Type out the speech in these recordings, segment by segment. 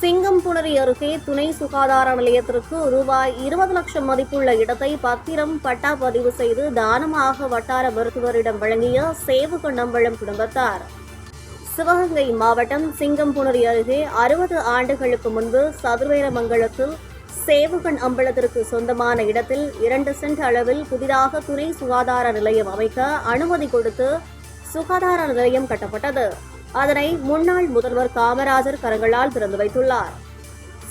சிங்கம்புணரி அருகே துணை சுகாதார நிலையத்திற்கு ரூபாய் இருபது லட்சம் மதிப்புள்ள இடத்தை பத்திரம் பட்டா பதிவு செய்து தானமாக வட்டார மருத்துவரிடம் வழங்கிய சேவுகண்ணம்பழம் குடும்பத்தார். சிவகங்கை மாவட்டம் சிங்கம்புணரி அருகே அறுபது ஆண்டுகளுக்கு முன்பு சதுர்வேரமங்கலத்தில் சேவுகண் அம்பலத்திற்கு சொந்தமான இடத்தில் இரண்டு சென்ட் அளவில் புதிதாக துணை சுகாதார நிலையம் அமைக்க அனுமதி கொடுத்து சுகாதார நிலையம் கட்டப்பட்டது. அதனை முன்னாள் முதல்வர் காமராஜர் கரங்களால் திறந்து வைத்துள்ளார்.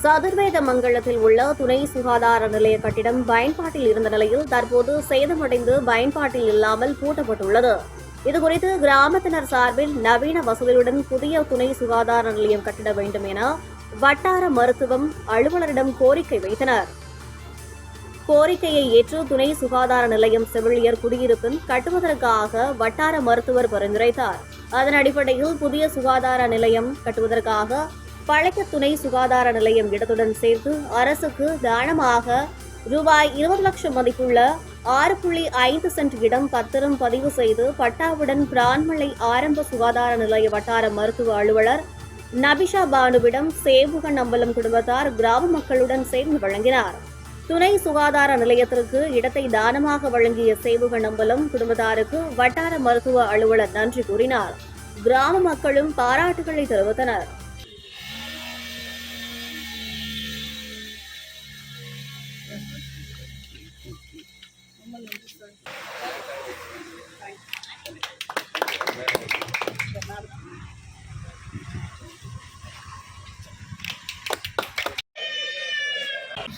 சதுர்வேத மங்கலத்தில் உள்ள துணை சுகாதார நிலைய கட்டிடம் பயன்பாட்டில் இருந்த நிலையில் தற்போது சேதமடைந்து பயன்பாட்டில் இல்லாமல் பூட்டப்பட்டுள்ளது. இதுகுறித்து கிராமத்தினர் சார்பில் நவீன வசதிகளுடன் புதிய துணை சுகாதார நிலையம் கட்டிட வேண்டும் என வட்டார மருத்துவம் அலுவலரிடம் கோரிக்கை வைத்தனர். கோரிக்கையை ஏற்று துணை சுகாதார நிலையம் செவிலியர் குடியிருப்பில் கட்டுவதற்காக வட்டார மருத்துவர் பரிந்துரைத்தார். அதன் அடிப்படையில் புதிய சுகாதார நிலையம் கட்டுவதற்காக பழைய துணை சுகாதார நிலையம் இடத்துடன் சேர்த்து அரசுக்கு தானமாக ரூபாய் இருபது லட்சம் மதிப்புள்ள ஆறு புள்ளி ஐந்து சென்ட் இடம் பத்திரம் பதிவு செய்து பட்டாவுடன் பிரான்மலை ஆரம்ப சுகாதார நிலைய வட்டார மருத்துவ அலுவலர் நபிஷா பானுவிடம் சேவுகன் அம்பலம் குடும்பத்தார் கிராம மக்களுடன் சேர்ந்து வழங்கினார். துணை சுகாதார நிலையத்திற்கு இடத்தை தானமாக வழங்கிய சேவுகன் அம்பலம் குடும்பத்தாருக்கு வட்டார மருத்துவ அலுவலர் நன்றி கூறினார். கிராம மக்களும் பாராட்டுகளை தெரிவித்தனர்.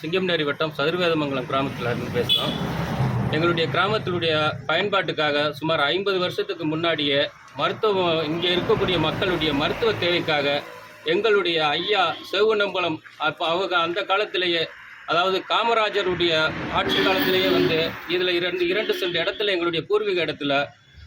சிங்கம்நேரி வட்டம் சதுர்வேதமங்கலம் கிராமத்தில் இருந்து பேசுகிறோம். எங்களுடைய கிராமத்தினுடைய பயன்பாட்டுக்காக சுமார் ஐம்பது வருஷத்துக்கு முன்னாடியே மருத்துவம் இங்கே இருக்கக்கூடிய மக்களுடைய மருத்துவ தேவைக்காக எங்களுடைய ஐயா செவ்வநம்பலம் அப்போ அவங்க அந்த காலத்திலேயே அதாவது காமராஜருடைய ஆட்சி காலத்திலேயே வந்து இதில் இரண்டு இரண்டு சென்ற இடத்துல எங்களுடைய பூர்வீக இடத்துல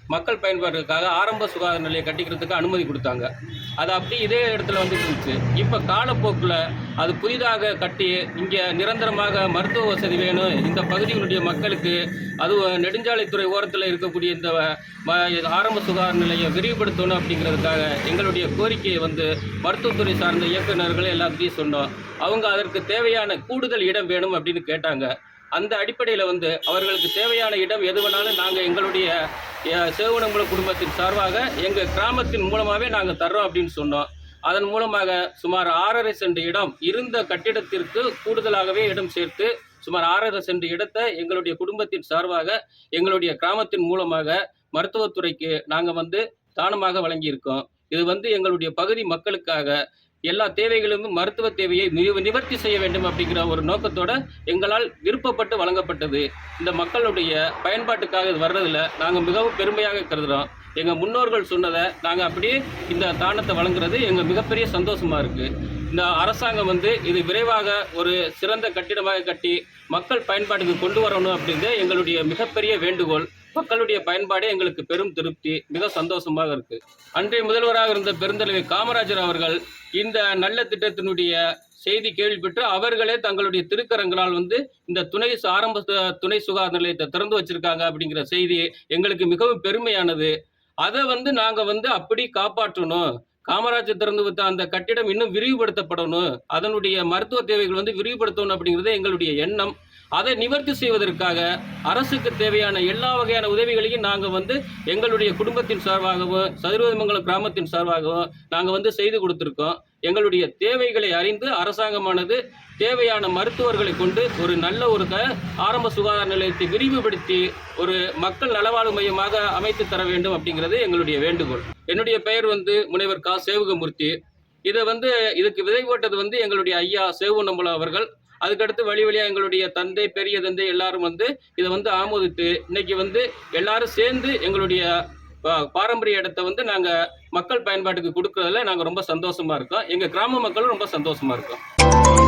மக்கள் பயன்பாட்டுக்காக ஆரம்ப சுகாதார நிலையை கட்டிக்கிறதுக்கு அனுமதி கொடுத்தாங்க. அது அப்படி இதே இடத்துல வந்து இருந்துச்சு. இப்போ காலப்போக்கில் அது புதிதாக கட்டி இங்கே நிரந்தரமாக மருத்துவ வசதி வேணும். இந்த பகுதிகளுடைய மக்களுக்கு அது நெடுஞ்சாலைத்துறை ஓரத்தில் இருக்கக்கூடிய இந்த ம- ஆரம்ப சுகாதார நிலையை விரிவுபடுத்தணும் அப்படிங்கிறதுக்காக எங்களுடைய கோரிக்கையை வந்து மருத்துவத்துறை சார்ந்த இயக்குநர்கள் எல்லாத்தையும் சொன்னோம். அவங்க அதற்கு தேவையான கூடுதல் இடம் வேணும் அப்படின்னு கேட்டாங்க. அந்த அடிப்படையில் வந்து அவர்களுக்கு தேவையான இடம் எது வேணாலும் நாங்கள் எங்களுடைய அஹ், சேவனம்புல குடும்பத்தின் சார்பாக எங்கள் கிராமத்தின் மூலமாகவே நாங்கள் தர்றோம் அப்படின்னு சொன்னோம். அதன் மூலமாக சுமார் ஆறரை சென்ட் இடம் இருந்த கட்டிடத்திற்கு கூடுதலாகவே இடம் சேர்த்து சுமார் ஆறரை சென்ட் இடத்தை எங்களுடைய குடும்பத்தின் சார்பாக எங்களுடைய கிராமத்தின் மூலமாக மருத்துவத்துறைக்கு நாங்கள் வந்து தானமாக வழங்கியிருக்கோம். இது வந்து எங்களுடைய பகுதி மக்களுக்காக எல்லா தேவைகளும் மருத்துவ தேவையை நிவ- நிவர்த்தி செய்ய வேண்டும் அப்படிங்கிற ஒரு நோக்கத்தோட எங்களால் விருப்பப்பட்டு வழங்கப்பட்டது. இந்த மக்களுடைய பயன்பாட்டுக்காக இது வர்றதில் நாங்கள் மிகவும் பெருமையாக கருதுகிறோம் எங்கள் முன்னோர்கள் சொன்னதை நாங்கள் அப்படியே இந்த தானத்தை வழங்குறது எங்கள் மிகப்பெரிய சந்தோஷமாக இருக்குது இந்த அரசாங்கம் வந்து இது விரைவாக ஒரு சிறந்த கட்டிடமாக கட்டி மக்கள் பயன்பாட்டுக்கு கொண்டு வரணும் அப்படிங்கிறது எங்களுடைய மிகப்பெரிய வேண்டுகோள். மக்களுடைய பயன்பாடே எங்களுக்கு பெரும் திருப்தி மிக சந்தோஷமாக இருக்கு. அன்றைய முதல்வராக இருந்த பெருந்தலைவர் காமராஜர் அவர்கள் இந்த நல்ல திட்டத்தினுடைய செய்தி கேள்விப்பட்டு அவர்களே தங்களுடைய திருக்கரங்களால் வந்து இந்த துணை ஆரம்ப சு- துணை சுகாதார நிலையத்தை திறந்து வச்சிருக்காங்க அப்படிங்கிற செய்தி எங்களுக்கு மிகவும் பெருமையானது. அதை வந்து நாங்க வந்து அப்படி காப்பாற்றணும். காமராஜர் திறந்து வைத்த அந்த கட்டிடம் இன்னும் விரிவுபடுத்தப்படணும். அதனுடைய மருத்துவ தேவைகள் வந்து விரிவுபடுத்தணும் அப்படிங்கிறது எங்களுடைய எண்ணம். அதை நிவர்த்தி செய்வதற்காக அரசுக்கு தேவையான எல்லா வகையான உதவிகளையும் நாங்கள் வந்து எங்களுடைய குடும்பத்தின் சார்பாகவும் சதுர்வதிமங்கலம் கிராமத்தின் சார்பாகவும் நாங்கள் வந்து செய்து கொடுத்துருக்கோம். எங்களுடைய தேவைகளை அறிந்து அரசாங்கமானது தேவையான மருத்துவர்களை கொண்டு ஒரு நல்ல ஒரு ஆரம்ப சுகாதார நிலையத்தை விரிவுபடுத்தி ஒரு மக்கள் நலவாழ்வு மையமாக அமைத்து தர வேண்டும் அப்படிங்கிறது எங்களுடைய வேண்டுகோள். என்னுடைய பெயர் வந்து முனைவர் கா. சேவகமூர்த்தி. இதை வந்து இதுக்கு விதை போட்டது வந்து எங்களுடைய ஐயா சேவுநம்பலம் அவர்கள். அதுக்கடுத்து வழி வழியாக எங்களுடைய தந்தை பெரிய தந்தை எல்லாரும் வந்து இதை வந்து ஆமோதித்து இன்னைக்கு வந்து எல்லாரும் சேர்ந்து எங்களுடைய பாரம்பரிய இடத்த வந்து நாங்கள் மக்கள் பயன்பாட்டுக்கு கொடுக்கறதுல நாங்கள் ரொம்ப சந்தோஷமா இருக்கோம். எங்கள் கிராம மக்களும் ரொம்ப சந்தோஷமா இருக்கோம்.